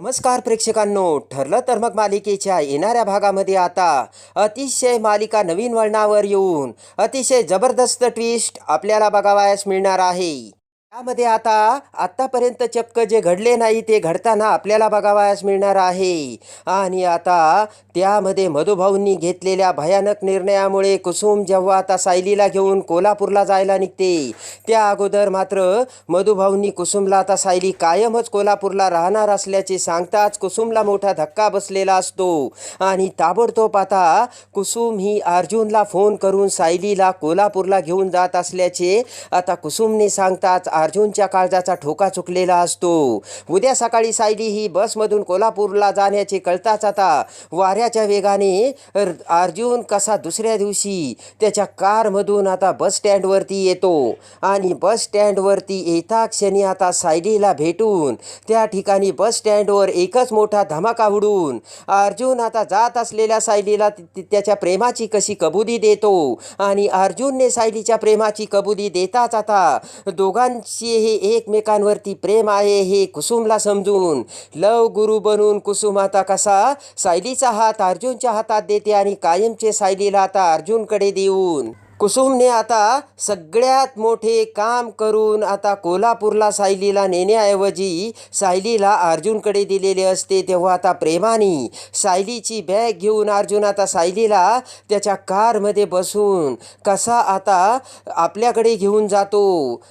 नमस्कार प्रेक्षकांनो. ठरलं तर मग मालिकेच्या येणाऱ्या भागामध्ये आता अतिशय मालिका नवीन वळणावर येऊन अतिशय जबरदस्त ट्विस्ट आपल्याला बघावयास मिळणार आहे. त्यामध्ये आता आत्तापर्यंत चक्क जे घडले नाही ते घडताना आपल्याला बघावयास मिळणार आहे. आणि आता त्यामध्ये मधुभाऊंनी घेतलेल्या भयानक निर्णयामुळे कुसुम जेव्हा आता सायलीला घेऊन कोल्हापूरला जायला निघते त्या अगोदर मात्र मधुभाऊंनी कुसुमला आता सायली कायमच कोल्हापूरला राहणार असल्याचे सांगताच कुसुमला मोठा धक्का बसलेला असतो. आणि ताबडतोब आता कुसुम ही अर्जुनला फोन करून सायलीला कोल्हापूरला घेऊन जात असल्याचे आता कुसुमने सांगताच अर्जुनच्या काळजाचा ठोका चुकलेला असतो. उद्या सकाळी सायली ही बसमधून कोल्हापूरला जाण्याचे कळताच आता वाऱ्याच्या वेगाने अर्जुन कसा दुसऱ्या दिवशी त्याच्या कारमधून आता बस स्टँडवरती येतो. आणि बस स्टँडवरती येता क्षणी आता सायलीला भेटून त्या ठिकाणी बस स्टँडवर एकच मोठा धमाका उडून अर्जुन आता जात असलेल्या सायलीला त्याच्या प्रेमाची कशी कबुली देतो. आणि अर्जुनने सायलीच्या प्रेमाची कबुली देताच आता दोघां दोघांची हे एकमेकांवरती प्रेम आहे हे कुसुमला समजून. लव गुरु बनून कुसुम आता कसा? सायलीचा हात अर्जुनच्या हातात देते आणि कायमचे सायलीला आता अर्जुनकडे देऊन. कुसुमने आता सगळ्यात मोठे काम करून आता कोल्हापूरला सायलीला नेण्याऐवजी सायलीला अर्जुनकडे दिलेले असते तेव्हा आता प्रेमाने सायलीची बॅग घेऊन अर्जुन आता सायलीला त्याच्या कारमध्ये बसून कसा आता आपल्याकडे घेऊन जातो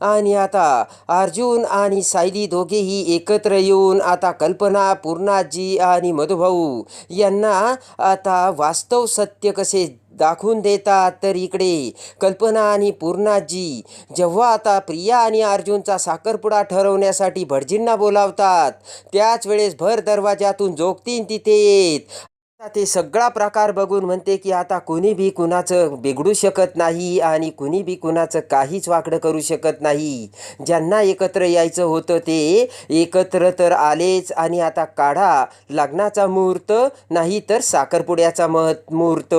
आणि आता अर्जुन आणि सायली दोघेही एकत्र येऊन आता कल्पना पूर्णाजी आणि मधुभाऊ यांना आता वास्तव सत्य कसे दाखवून देतात. तर इकडे कल्पना आणि पूर्णाजी जेव्हा आता प्रिया आणि अर्जुनचा साखरपुडा ठरवण्यासाठी भटजींना बोलावतात त्याच वेळेस भर दरवाजातून जोगतीन तिथे येत. ते सगळा प्रकार बघून म्हणते की आता कुणी बी कुणाचं बिघडू शकत नाही आणि कुणी बी कुणाचं काहीच वाकडं करू शकत नाही. ज्यांना एकत्र यायचं होतं ते एकत्र तर आलेच आणि आता काढा लग्नाचा मुहूर्त नाही तर साखरपुड्याचा महत् मुहूर्त.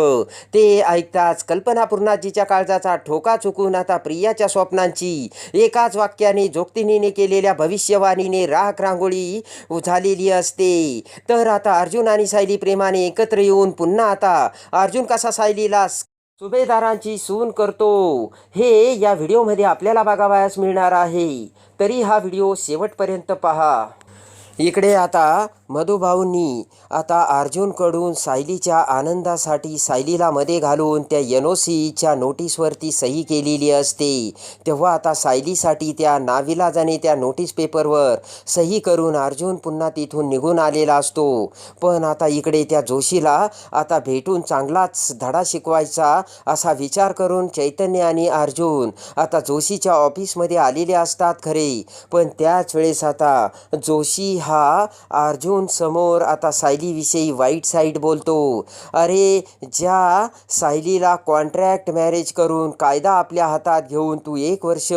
ते ऐकताच कल्पना पूर्णाजीच्या काळजाचा ठोका चुकून आता प्रियाच्या स्वप्नांची एकाच वाक्याने जोगतिनीने केलेल्या भविष्यवाणीने राख रांगोळी झालेली असते. तर आता अर्जुन आणि सायली प्रेमाने एकत्र येऊन पुन्हा आता अर्जुन कसा सायलीला सुभेदारांची सून करतो हे या व्हिडिओमध्ये आपल्याला बघावयास मिळणार आहे. तरी हा व्हिडिओ शेवटपर्यंत पहा. इकडे आता मधुभाऊंनी आता अर्जुनकडून सायलीच्या आनंदासाठी सायलीला मध्ये घालून त्या एन ओ सीच्या नोटीसवरती सही केलेली असते. तेव्हा आता सायलीसाठी त्या नाविलाजाने त्या नोटीस पेपरवर सही करून अर्जुन पुन्हा तिथून निघून आलेला असतो. पण आता इकडे त्या जोशीला आता भेटून चांगलाच धडा शिकवायचा असा विचार करून चैतन्य आणि अर्जुन आता जोशीच्या ऑफिसमध्ये आलेले असतात खरे. पण त्याच वेळेस आता जोशी हा अर्जुन समोर आता सायलीविषयी वाईट साईड बोलतो. अरे ज्या सायलीला कॉन्ट्रॅक्ट मॅरेज करून कायदा आपल्या हातात घेऊन तू एक वर्ष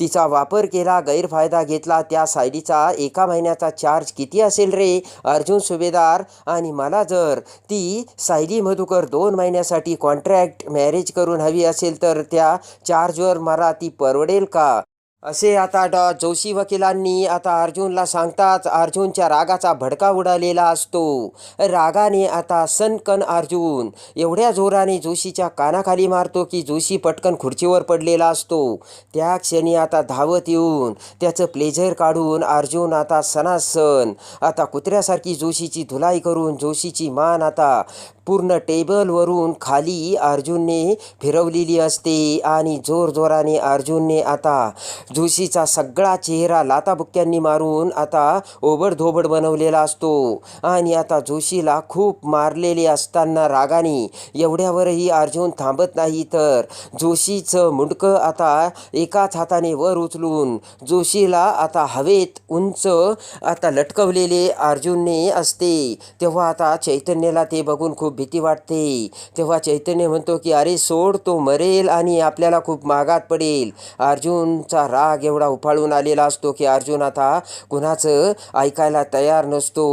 तिचा वापर केला गैरफायदा घेतला त्या सायलीचा एका महिन्याचा चार्ज किती असेल रे? अर्जुन सुभेदार आणि मला जर ती सायली मधुकर दोन महिन्यासाठी कॉन्ट्रॅक्ट मॅरेज करून हवी असेल तर त्या चार्जवर मला ती परवडेल का? असे आता डॉ जोशी वकिलांनी आता अर्जुनला सांगताच अर्जुनच्या रागाचा भडका उडालेला असतो. रागाने आता सनकन अर्जुन. एवढ्या जोराने जोशीच्या कानाखाली मारतो की जोशी पटकन खुर्चीवर पडलेला असतो. त्या क्षणी आता धावत येऊन त्याचं प्लेझर काढून अर्जुन आता सणासण आता कुत्र्यासारखी जोशीची धुलाई करून जोशीची मान आता पूर्ण टेबलवरून खाली अर्जुनने फिरवलेली असते आणि जोरजोराने अर्जुनने आता जोशीचा सगळा चेहरा लाताबुक्क्यांनी मारून आता ओबडधोबड बनवलेला असतो. आणि आता जोशीला खूप मारलेले असताना रागाने एवढ्यावरही अर्जुन थांबत नाही तर जोशीचं मुंडकं आता एकाच हाताने वर उचलून जोशीला आता हवेत उंच आता लटकवलेले अर्जुनने असते. तेव्हा आता चैतन्याला ते बघून खूप भीती वाटते. तेव्हा चैतन्य म्हणतो की अरे सोड तो मरेल आणि आपल्याला खूप मागात पडेल. अर्जुनचा राग राग एवढा उफाळून आलेला असतो की अर्जुन आता कुणाचं ऐकायला तयार नसतो.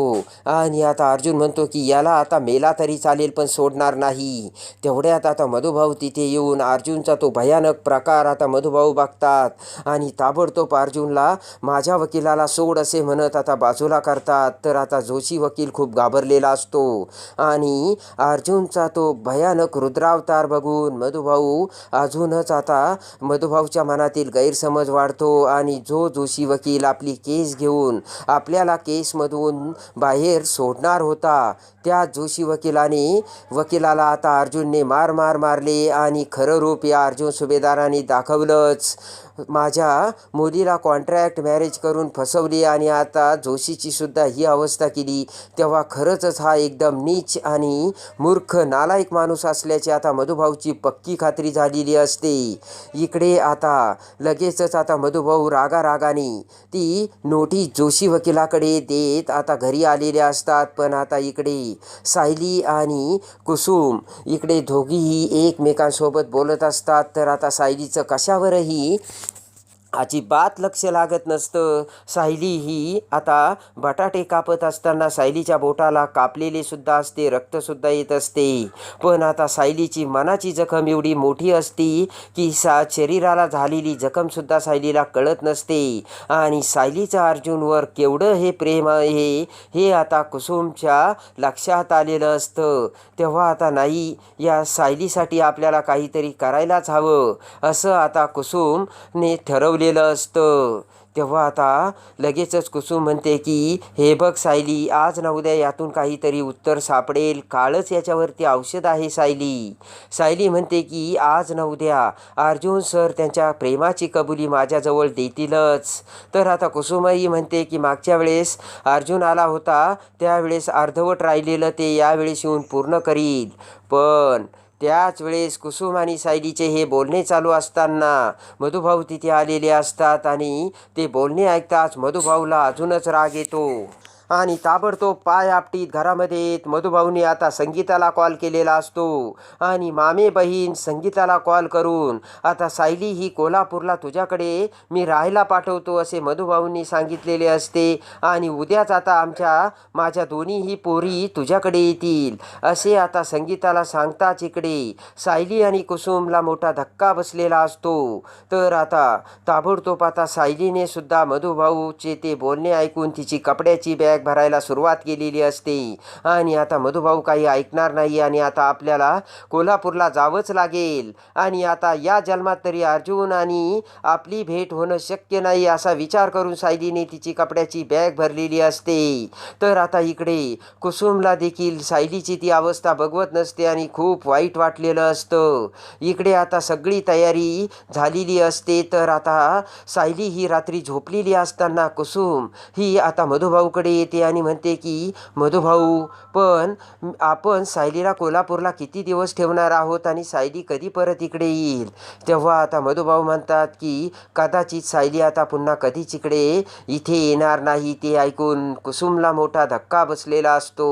आणि आता अर्जुन म्हणतो की याला आता मेला तरी चालेल पण सोडणार नाही. तेवढ्यात आता मधुभाऊ तिथे येऊन अर्जुनचा तो भयानक प्रकार आता मधुभाऊ बघतात. आणि ताबडतोब अर्जुनला माझ्या वकिलाला सोड असे म्हणत आता बाजूला करतात. तर आता जोशी वकील खूप घाबरलेला असतो. आणि अर्जुनचा तो भयानक रुद्रावतार बघून मधुभाऊ अजूनच आता मधुभाऊच्या मनातील गैरसमज वाढतो आणि जो जोशी वकील आपली केस घेऊन आपल्याला केसमधून बाहेर सोडणार होता त्या जोशी वकिलाने वकिलाला आता अर्जुनने मार मार मारले आणि खरं रूप या अर्जुन सुभेदाराने दाखवलंच. माझ्या मुलीला कॉन्ट्रॅक्ट मॅरेज करून फसवली आणि आता जोशीची सुद्धा ही अवस्था केली. तेव्हा खरंच हा एकदम नीच आणि मूर्ख नालायक माणूस असल्याची आता मधुभाऊची पक्की खात्री झालेली असते. इकडे आता लगेचच आता मधुभाऊ रागा रागाने ती नोटीस जोशी वकिलाकडे देत आता घरी आलेले असतात. पण आता इकडे सायली आणि कुसुम इकडे दोघीही एकमेकांसोबत बोलत असतात. तर आता सायलीचं कशावरही अजिबात लक्ष लागत नसतं. सायली ही आता बटाटे कापत असताना सायलीच्या बोटाला कापलेले सुद्धा असते रक्तसुद्धा येत असते. पण आता सायलीची मनाची जखम एवढी मोठी असती की सा शरीराला झालेली जखमसुद्धा सायलीला कळत नसते. आणि सायलीचं अर्जुनवर केवढं हे प्रेम आहे हे आता कुसुमच्या लक्षात आलेलं असतं. तेव्हा आता नाही या सायलीसाठी आपल्याला काहीतरी करायलाच हवं. असं आता कुसुमने ठरवलं. ठेवलेलं असतं. तेव्हा आता लगेचच कुसुम म्हणते की हे बघ सायली आज ना उद्या यातून काहीतरी उत्तर सापडेल. काळच याच्यावरती औषध आहे सायली. सायली म्हणते की आज ना उद्या. अर्जुन सर त्यांच्या प्रेमाची कबुली माझ्याजवळ देतीलच. तर आता कुसुमही म्हणते की मागच्या वेळेस अर्जुन आला होता त्यावेळेस अर्धवट राहिलेलं ते यावेळेस येऊन पूर्ण करील. पण त्याच वेळेस कुसुम आणि सायलीचे हे बोलणे चालू असताना मधुभाऊ तिथे आलेले असतात आणि ते बोलणे ऐकताच मधुभाऊला अजूनच राग येतो. आणि ताबडतोब पाय आपटीत घरामध्ये येत मधुभाऊने आता संगीताला कॉल केलेला असतो. आणि मामे बहीण संगीताला कॉल करून आता सायली ही कोल्हापूरला तुझ्याकडे मी राहायला पाठवतो असे मधुभाऊंनी सांगितलेले असते. आणि उद्याच आता आमच्या माझ्या दोन्हीही पोरी तुझ्याकडे येतील असे आता संगीताला सांगताच इकडे सायली आणि कुसुमला मोठा धक्का बसलेला असतो. तर आता ताबडतोब आता सायलीने सुद्धा मधुभाऊचे ते बोलणे ऐकून तिची कपड्याची बॅग बॅग भरायला सुरुवात केलेली असते. आणि आता मधुभाऊ काही ऐकणार नाही आणि आता आपल्याला कोल्हापूरला जावंच लागेल. आणि आता या जन्मात तरी अर्जुन आणि आपली भेट होणं शक्य नाही असा विचार करून सायलीने तिची कपड्याची बॅग भरलेली असते. तर आता इकडे कुसुमला देखील सायलीची ती अवस्था बघवत नसते आणि खूप वाईट वाटलेलं असतं. इकडे आता सगळी तयारी झालेली असते. तर आता सायली ही रात्री झोपलेली असताना कुसुम ही आता मधुभाऊकडे येते आणि म्हणते की मधुभाऊ पण आपण सायलीला कोल्हापूरला किती दिवस ठेवणार आहोत आणि सायली कधी परत इकडे येईल? तेव्हा आता मधुभाऊ म्हणतात की कदाचित सायली आता पुन्हा कधीच इकडे इथे येणार नाही ते ऐकून कुसुमला मोठा धक्का बसलेला असतो.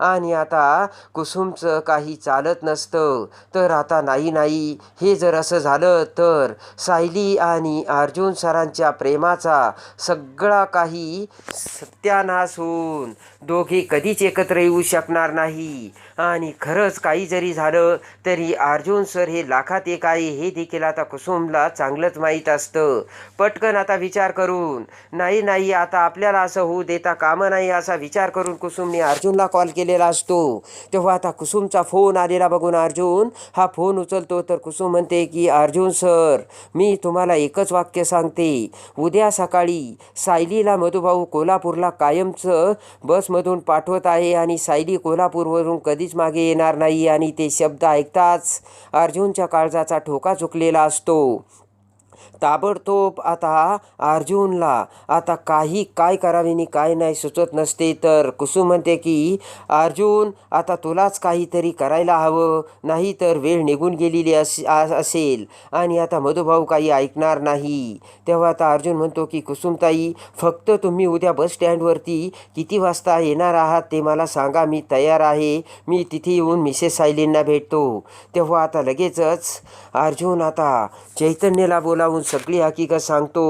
आणि आता कुसुमचं काही चालत नसतं. तर आता नाही नाही हे जर असं झालं तर सायली आणि अर्जुन सरांच्या प्रेमाचा सगळा काही सत्यानाश होऊन दोघे कधीच एकत्र येऊ शकणार नाही. आणि खरंच काही जरी झालं तरी अर्जुन सर हे लाखात एक आहे हे देखील आता कुसुमला चांगलंच माहीत असतं. पटकन आता विचार करून. नाही नाही आता आपल्याला असं होऊ देता कामं नाही असा विचार करून कुसुमने अर्जुनला कॉल केलेला असतो. तेव्हा आता कुसुमचा फोन आलेला बघून अर्जुन हा फोन उचलतो तर कुसुम म्हणते की अर्जुन सर मी तुम्हाला एकच वाक्य सांगते. उद्या सकाळी सायलीला मधुभाऊ कोल्हापूरला कायमचं बस बसमधून पाठवत आहे आणि सायली कोल्हापूरवरून कधीच मागे येणार नाही आणि ते शब्द ऐकताच अर्जुनच्या काळजाचा ठोका चुकलेला असतो. ताबडतोब आता अर्जुनला आता काही काय करावे आणि काय नाही सुचत नसते तर कुसुम म्हणते की अर्जुन आता तुलाच काहीतरी करायला हवं नाही तर वेळ निघून गेलेली अस असेल आणि आता मधुभाऊ काही ऐकणार नाही. तेव्हा आता अर्जुन म्हणतो की कुसुमताई फक्त तुम्ही उद्या बस स्टँडवरती किती वाजता येणार आहात ते मला सांगा मी तयार आहे मी तिथे येऊन मिसेस सायलींना भेटतो. तेव्हा आता लगेचच अर्जुन आता चैतन्यला बोला लावून सगळी हकीकत सांगतो.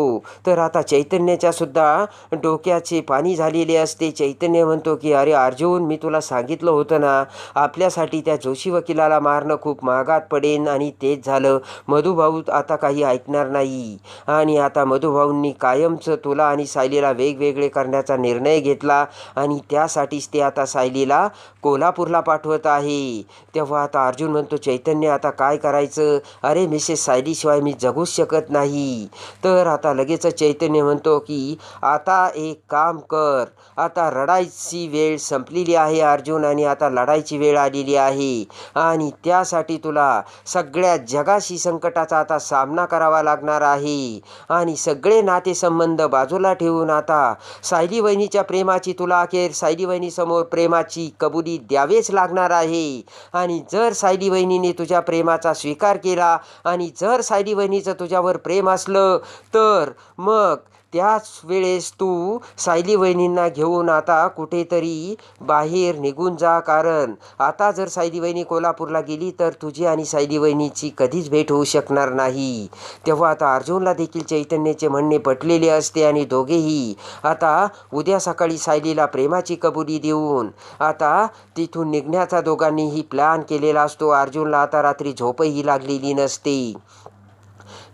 तर आता चैतन्याच्या सुद्धा डोक्याचे पाणी झालेले असते. चैतन्य म्हणतो की अरे अर्जुन मी तुला सांगितलं होतं ना आपल्यासाठी त्या जोशी वकिलाला मारणं खूप महागात पडेन आणि तेच झालं. मधुभाऊ आता काही ऐकणार नाही. आणि आता मधुभाऊंनी कायमचं तुला आणि सायलीला वेगवेगळे करण्याचा निर्णय घेतला आणि त्यासाठीच ते आता सायलीला कोल्हापूरला पाठवत आहे. तेव्हा आता अर्जुन म्हणतो चैतन्य आता काय करायचं? अरे मिसेस सायलीशिवाय मी जगूच शकत नाही. तर आता लगेच चैतन्य म्हणतो की आता एक काम कर. आता रडायची वेळ संपलेली आहे अर्जुन आणि आता लढायची वेळ आलेली आहे. आणि त्यासाठी तुला सगळ्या जगाशी संकटाचा आता सामना करावा लागणार आहे. आणि सगळे नातेसंबंध बाजूला ठेवून आता सायली वहिनीच्या प्रेमाची तुला अखेर सायली वहिनीसमोर प्रेमाची कबुली द्यावेच लागणार आहे. आणि जर सायली वहिनीने तुझ्या प्रेमाचा स्वीकार केला आणि जर सायली वहिनीचं तुझ्यावर प्रेम असलं तर मग त्याच वेळेस तू सायली वहिनींना घेऊन आता कुठेतरी बाहेर निघून जा. कारण आता जर सायली वहिनी कोल्हापूरला गेली तर तुझी आणि सायली वहिनीची कधीच भेट होऊ शकणार नाही. तेव्हा आता अर्जुनला देखील चैतन्याचे म्हणणे पटलेले असते आणि दोघेही आता उद्या सकाळी सायलीला प्रेमाची कबुली देऊन आता तिथून निघण्याचा दोघांनीही प्लॅन केलेला असतो. अर्जुनला आता रात्री झोपही लागलेली नसते.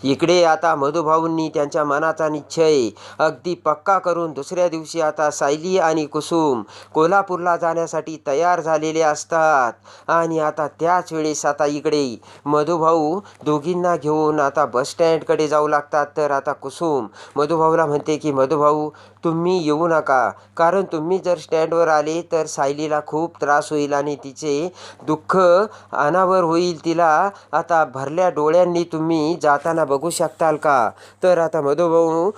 इकडे आता मधुभाऊंनी त्यांच्या मनाचा निश्चय अगदी पक्का करून दुसऱ्या दिवशी आता सायली आणि कुसुम कोल्हापूरला जाण्यासाठी तयार झालेले असतात. आणि आता त्याच वेळेस आता इकडे मधुभाऊ दोघींना घेऊन आता बसस्टँडकडे जाऊ लागतात. तर आता कुसुम मधुभाऊला म्हणते की मधुभाऊ तुम्ही येऊ नका. कारण तुम्ही जर स्टँडवर आले तर सायलीला खूप त्रास होईल आणि तिचे दुःख अनावर होईल. तिला आता भरल्या डोळ्यांनी तुम्ही जाताना बघू शकताल का? तर आता मधुभाऊ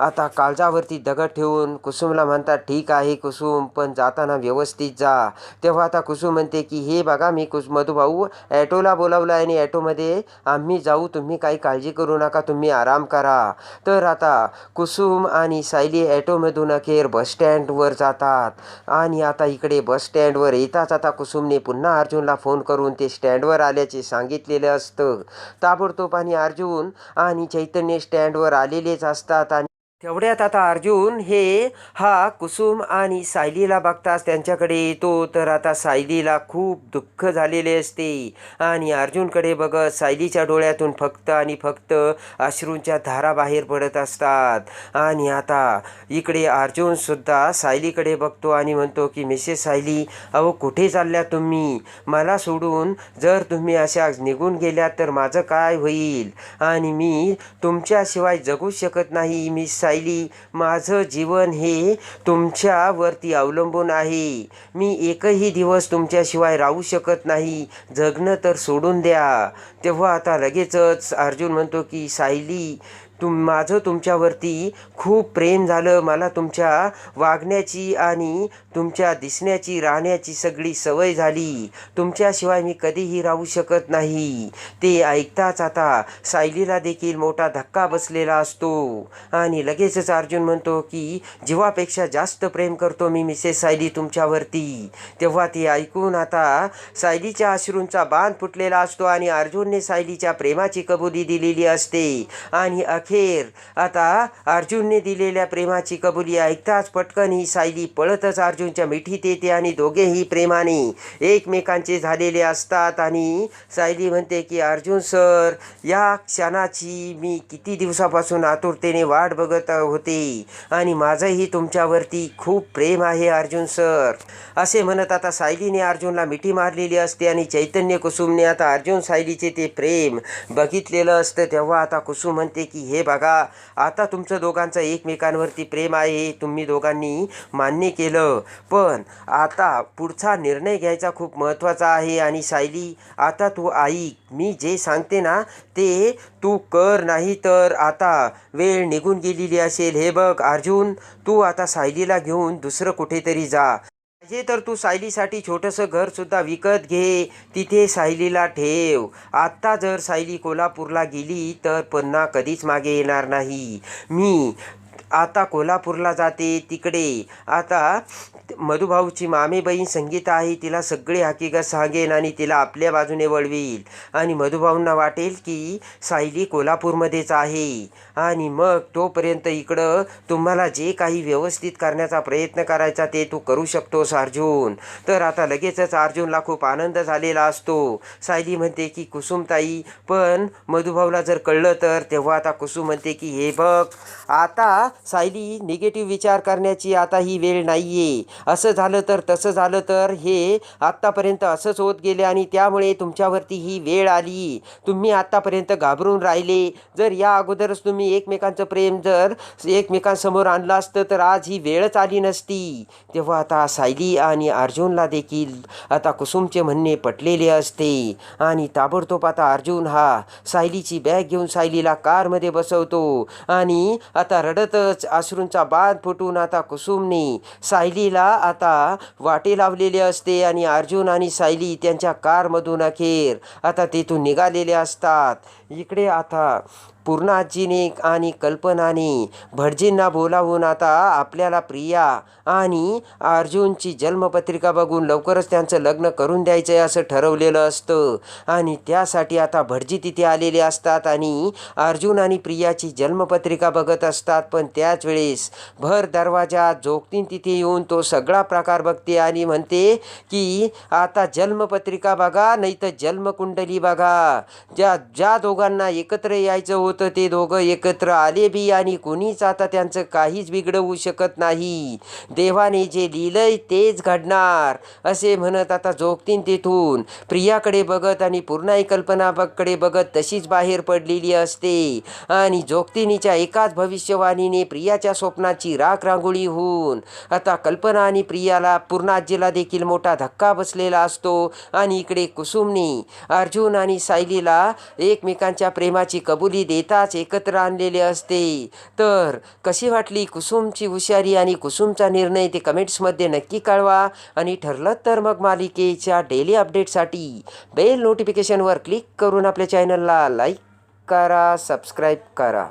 आता काळजावरती दगड ठेवून कुसुमला म्हणतात ठीक आहे कुसुम पण जाताना व्यवस्थित जा. तेव्हा आता कुसुम म्हणते की हे बघा मी कुस मधुभाऊ ॲटोला बोलावलं आहे आणि ॲटोमध्ये आम्ही जाऊ तुम्ही काही काळजी करू नका तुम्ही आराम करा. तर आता कुसुम आणि सायली ॲटोमधून अखेर बसस्टँडवर जातात. आणि आता इकडे बसस्टँडवर येताच आता कुसुमने पुन्हा अर्जुनला फोन करून ते स्टँडवर आल्याचे सांगितलेलं असतं. ताबडतोब आणि अर्जुन आणि चैतन्य स्टँडवर आलेलेच असतात आणि तेवढ्यात आता अर्जुन हे हा कुसुम आणि सायलीला बघताच त्यांच्याकडे येतो. तर आता सायलीला खूप दुःख झालेले असते. आणि अर्जुनकडे बघत सायलीच्या डोळ्यातून फक्त आणि फक्त अश्रूंच्या धारा बाहेर पडत असतात. आणि आता इकडे अर्जुनसुद्धा सायलीकडे बघतो आणि म्हणतो की मिसेस सायली अहो कुठे चालल्या तुम्ही? मला सोडून जर तुम्ही अशा निघून गेल्यात तर माझं काय होईल? आणि मी तुमच्याशिवाय जगू शकत नाही मी सायली माझं जीवन हे तुमच्यावरती अवलंबून आहे. मी एकही दिवस तुमच्याशिवाय राहू शकत नाही. जगणं तर सोडून द्या. तेव्हा आता लगेचच अर्जुन म्हणतो की सायली तुम माझं तुमच्यावरती खूप प्रेम झालं. मला तुमच्या वागण्याची आणि तुमच्या दिसण्याची राहण्याची सगळी सवय झाली. तुमच्याशिवाय मी कधीही राहू शकत नाही. ते ऐकताच आता सायलीला देखील मोठा धक्का बसलेला असतो. आणि लगेचच अर्जुन म्हणतो की जीवापेक्षा जास्त प्रेम करतो मी मिसेस सायली तुमच्यावरती. तेव्हा ते ऐकून आता सायलीच्या अश्रूंचा बांध फुटलेला असतो आणि अर्जुनने सायलीच्या प्रेमाची कबुली दिलेली असते. आणि अखेर आता अर्जुनने दिलेल्या प्रेमाची कबुली ऐकताच पटकन ही सायली पळतच अर्जुनच्या मिठीत येते आणि दोघेही प्रेमाने एकमेकांचे झालेले असतात आणि सायली म्हणते की अर्जुन सर या क्षणाची मी किती दिवसापासून आतुरतेने वाट बघत होते आणि माझंही तुमच्यावरती खूप प्रेम आहे अर्जुन सर. असे म्हणत आता सायलीने अर्जुनला मिठी मारलेली असते आणि चैतन्य कुसुमने आता अर्जुन सायलीचे ते प्रेम बघितलेलं असतं. तेव्हा आता कुसुम म्हणते की हे बघा आता तुमचं दोघांचं एकमेकांवरती प्रेम आहे तुम्ही दोघांनी मान्य केलं. पण आता पुढचा निर्णय घ्यायचा खूप महत्त्वाचा आहे आणि सायली आता तू ऐक मी जे सांगते ना ते तू कर नाही तर आता वेळ निघून गेलेली असेल. हे बघ अर्जुन तू आता सायलीला घेऊन दुसरं कुठेतरी जा. पाहिजे तर तू सायलीसाठी छोटंसं घरसुद्धा विकत घे. तिथे सायलीला ठेव. आत्ता जर सायली कोल्हापूरला गेली तर पुन्हा कधीच मागे येणार नाही. मी आता कोल्हापूरला जाते तिकडे. आता मधुभाऊची मामी बहीण संगीता आहे तिला सगळी हकीकत सांगेन आणि तिला आपल्या बाजूने वळवील. आणि मधुभाऊंना वाटेल की सायली कोल्हापूरमध्येच आहे. आणि मग तोपर्यंत इकडं तुम्हाला जे काही व्यवस्थित करण्याचा प्रयत्न करायचा ते तू करू शकतोस अर्जुन. तर आता लगेचच अर्जुनला खूप आनंद झालेला असतो. सायली म्हणते की कुसुमताई पण मधुभाऊला जर कळलं तर. तेव्हा आता कुसुम म्हणते की हे बघ आता सायली निगेटिव्ह विचार करण्याची आता ही वेळ नाही आहे असं झालं तर तसं झालं तर हे आत्तापर्यंत असंच होत गेले आणि त्यामुळे तुमच्यावरती ही वेळ आली. तुम्ही आत्तापर्यंत घाबरून राहिले. जर या अगोदरच तुम्ही एकमेकांचं प्रेम जर एकमेकांसमोर आणलं असतं तर आज ही वेळच आली नसती. तेव्हा आता सायली आणि अर्जुनला देखील आता कुसुमचे म्हणणे पटलेले असते. आणि ताबडतोब आता अर्जुन हा सायलीची बॅग घेऊन सायलीला कारमध्ये बसवतो. आणि आता रडत तसंच अश्रूंचा बांध फुटून आता कुसुमनी. सायलीला आता वाटे लावलेले असते आणि अर्जुन आणि सायली त्यांच्या कारमधून अखेर आता तेथून निघालेले असतात. इकडे आता पूर्णाजीने आणि कल्पनाने भटजींना बोलावून आता आपल्याला प्रिया आणि अर्जुनची जन्मपत्रिका बघून लवकरच त्यांचं लग्न करून द्यायचं आहे असं ठरवलेलं असतं. आणि त्यासाठी आता भटजी तिथे आलेले असतात आणि अर्जुन आणि प्रियाची जन्मपत्रिका बघत असतात. पण त्याच वेळेस भर दरवाजा जोगतीन तिथे येऊन तो सगळा प्रकार बघते आणि म्हणते की आता जन्मपत्रिका बघा नाही तर जन्मकुंडली बघा. ज्या ज्या दोघांना एकत्र यायचं होतं ते दोघं एकत्र आले बी आणि कुणीच आता त्यांचं काहीच बिघडवू शकत नाही. देवाने जे लिहिलंय तेच घडणार असे म्हणत आता झोपतीन तेथून. प्रियाकडे बघत आणि पूर्णाई कल्पनाकडे बघत तशीच बाहेर पडलेली असते. आणि जोगतिनीच्या एकाच भविष्यवाणीने प्रियाच्या स्वप्नाची राख रांगोळी होऊन आता कल्पना आणि प्रियाला पूर्णाजीला देखील मोठा धक्का बसलेला असतो. आणि इकडे कुसुमने अर्जुन आणि सायलीला एकमेकांच्या प्रेमाची कबुली देताच एकत्र आणलेले असते. तर कशी वाटली कुसुमची हुशारी आणि कुसुमचा निर्णय ते कमेंट्समध्ये नक्की कळवा. आणि ठरलं तर मग मालिकेच्या डेली अपडेटसाठी बेल नोटिफिकेशनवर क्लिक करून आपल्या चॅनलला लाईक करा सबस्क्राईब करा.